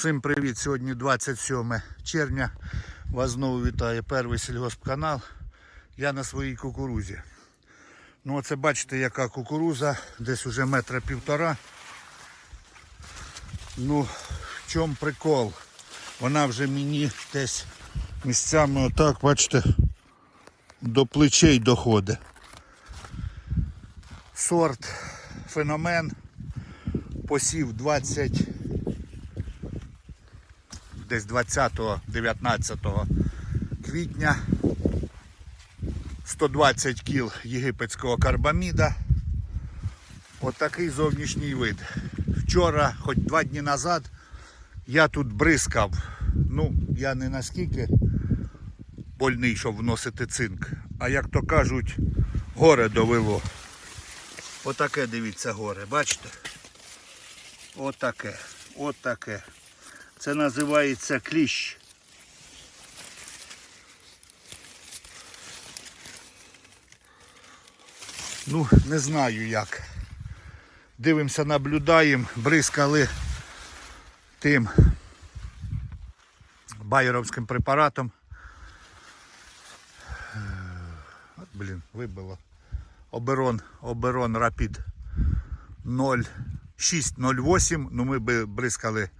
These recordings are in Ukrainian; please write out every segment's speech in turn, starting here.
Всім привіт! Сьогодні 27 червня. Вас знову вітає перший сільгоспканал. Я на своїй кукурузі. Ну оце бачите, яка кукуруза, десь уже метра півтора. Ну, в чому прикол? Вона вже мені десь місцями отак, бачите, до плечей доходить. Сорт феномен. Посів 20 десь 20-19 квітня 120 кіл єгипетського карбаміда. Отакий зовнішній вид. Вчора, хоч два дні назад, я тут бризкав. Ну, я не наскільки больний, щоб вносити цинк, а як то кажуть, горе довело. Отаке дивіться горе, бачите? Отаке, отаке. Це називається кліщ. Ну, не знаю як. Дивимося, наблюдаємо, бризкали тим байеровським препаратом. Е, От, блін, вибило. Оберон, оберон Рапід 0608. Ну ми би бризкали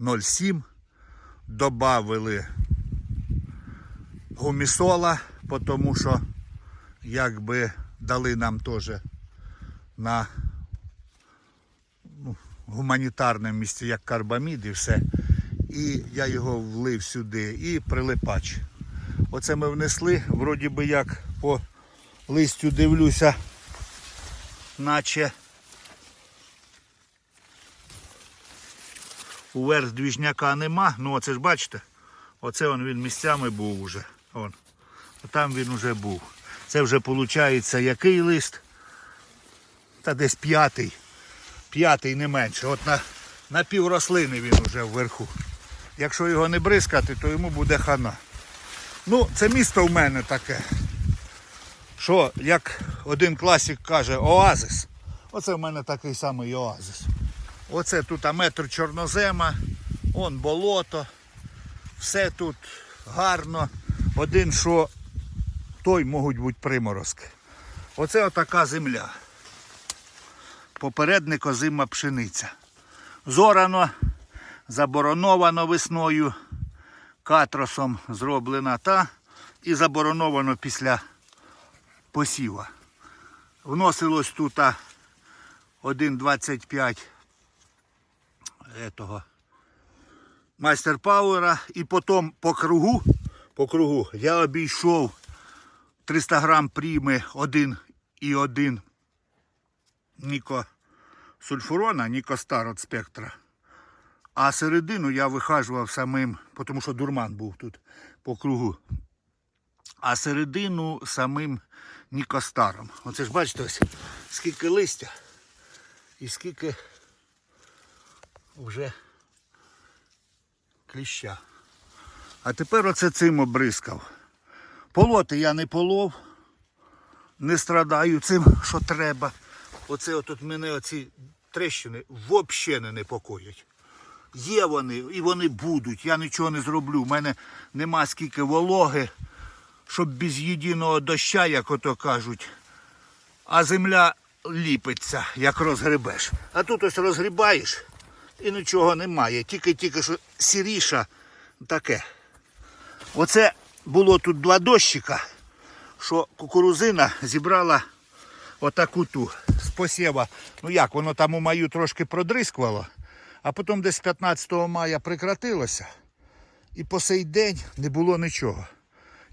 0,7. Добавили гумісола, тому що якби дали нам теж на ну, гуманітарному місці, як карбамід і все. І я його влив сюди і прилипач. Оце ми внесли, вроді би як по листю дивлюся, наче уверх двіжняка нема. Ну оце ж бачите, оце он він місцями був уже. Он. Там він уже був. Це вже виходить який лист? Та десь п'ятий. П'ятий не менше. От на, на пів рослини він уже вверху. Якщо його не бризкати, то йому буде хана. Ну, це місто в мене таке. Що, як один класик каже, оазис. Оце в мене такий самий оазис. Оце тут метр чорнозема, он болото, все тут гарно. Один, що той можуть бути приморозки. Оце отака земля. Попередник озима пшениця. Зорано, забороновано весною, катросом зроблена та і забороновано після посіва. Вносилось тут 1,25 этого майстер пауера і потім по кругу, по кругу я обійшов 300 грам пріми 1 і 1 Ніко сульфурона, Ніко Стар от спектра. А середину я вихажував самим, тому що дурман був тут по кругу. А середину самим Нікостаром. Оце ж бачите ось скільки листя і скільки вже кліща. А тепер оце цим обрискав. Полоти я не полов, не страдаю цим, що треба. Оце отут мене оці трещини взагалі не непокоять. Є вони і вони будуть. Я нічого не зроблю. У мене нема скільки вологи, щоб без єдиного доща, як ото кажуть. А земля ліпиться, як розгребеш. А тут ось розгрібаєш і нічого немає. Тільки-тільки що сіріша таке. Оце було тут два дощика, що кукурузина зібрала отаку ту з посєва. Ну як, воно там у маю трошки продрискувало, а потім десь 15 мая прекратилося. І по сей день не було нічого.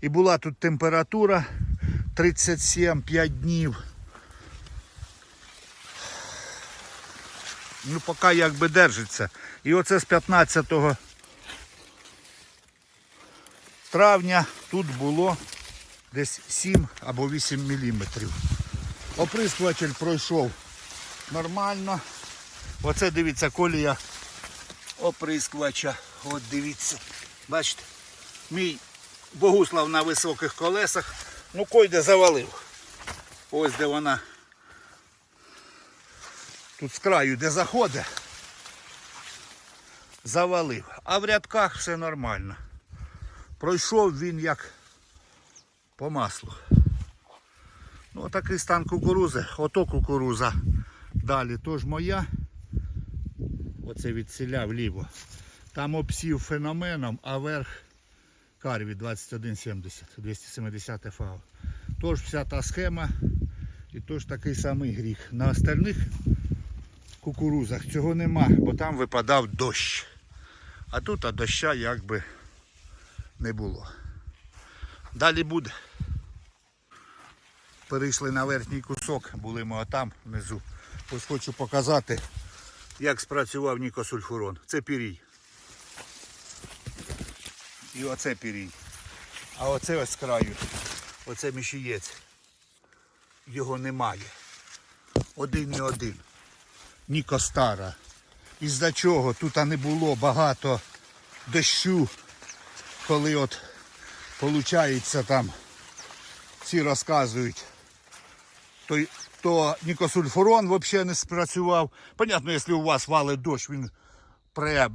І була тут температура 37-5 днів. Ну, поки якби держиться. І оце з 15 травня тут було десь 7 або 8 міліметрів. Оприскуватель пройшов нормально. Оце дивіться колія оприскувача. От дивіться. Бачите? Мій Богуслав на високих колесах. Ну койде завалив. Ось де вона. Тут з краю, де заходить. завалив. А в рядках все нормально. Пройшов він як по маслу. Ну, такий стан кукурузи. Ото кукуруза. Далі теж моя. Оце від селя вліво. Там обсів феноменом, а верх карві 2170, 270 ФАО. Тож вся та схема і тож такий самий гріх. На остальних кукурузах цього нема, бо там випадав дощ. А тут а доща якби не було. Далі буде. Перейшли на верхній кусок, були ми отам внизу. Ось хочу показати, як спрацював нікосульфурон. Це пірій. І оце пірій. А оце ось з краю. Оце мішієць. Його немає. Один не один. Ніко стара. Із-за чого тут не було багато дощу, коли от получається там, всі розказують, то, то нікосульфурон взагалі не спрацював. Понятно, якщо у вас валить дощ, він пре,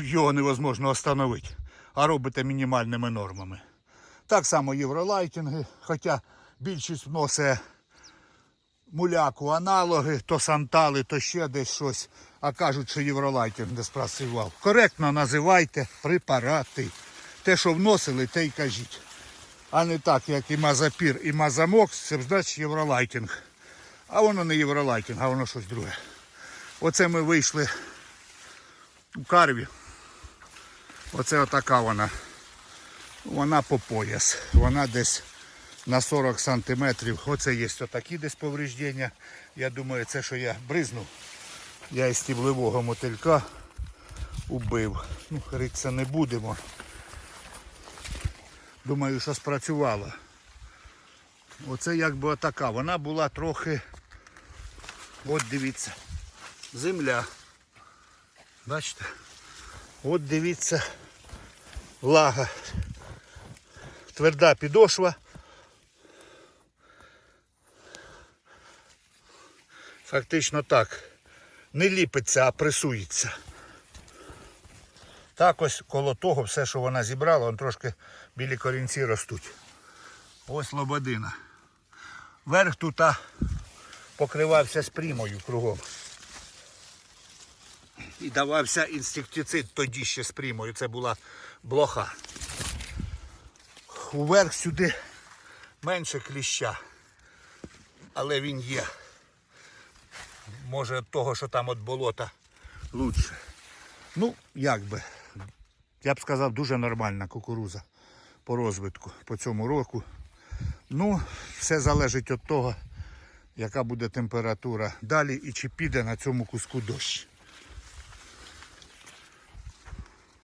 його невозможно остановити, а робите мінімальними нормами. Так само євролайтинги, хоча більшість вносить муляку аналоги, то сантали, то ще десь щось, а кажуть, що євролайтинг не спрацював. Коректно називайте препарати. Те, що вносили, те й кажіть. А не так, як і мазапір, і мазамокс, це значить євролайтинг. А воно не євролайтинг, а воно щось друге. Оце ми вийшли у карві. Оце отака вона. Вона по пояс. Вона десь на 40 сантиметрів. Оце є отакі десь повреждення. Я думаю, це що я бризнув. Я із стіблевого мотилька убив. Ну, ритися не будемо. Думаю, що спрацювало. Оце якби отака. Вона була трохи. От дивіться. Земля. Бачите? От дивіться. Влага. Тверда підошва. Фактично так. Не ліпиться, а пресується. Так ось коло того все, що вона зібрала, он трошки білі корінці ростуть. Ось лободина. Верх тут покривався спрімою кругом. І давався інсектицид тоді ще з примою. Це була блоха. Уверх сюди менше кліща. Але він є. Може від того, що там від болота лучше. Ну, як би. Я б сказав, дуже нормальна кукуруза по розвитку по цьому року. Ну, все залежить від того, яка буде температура далі і чи піде на цьому куску дощ.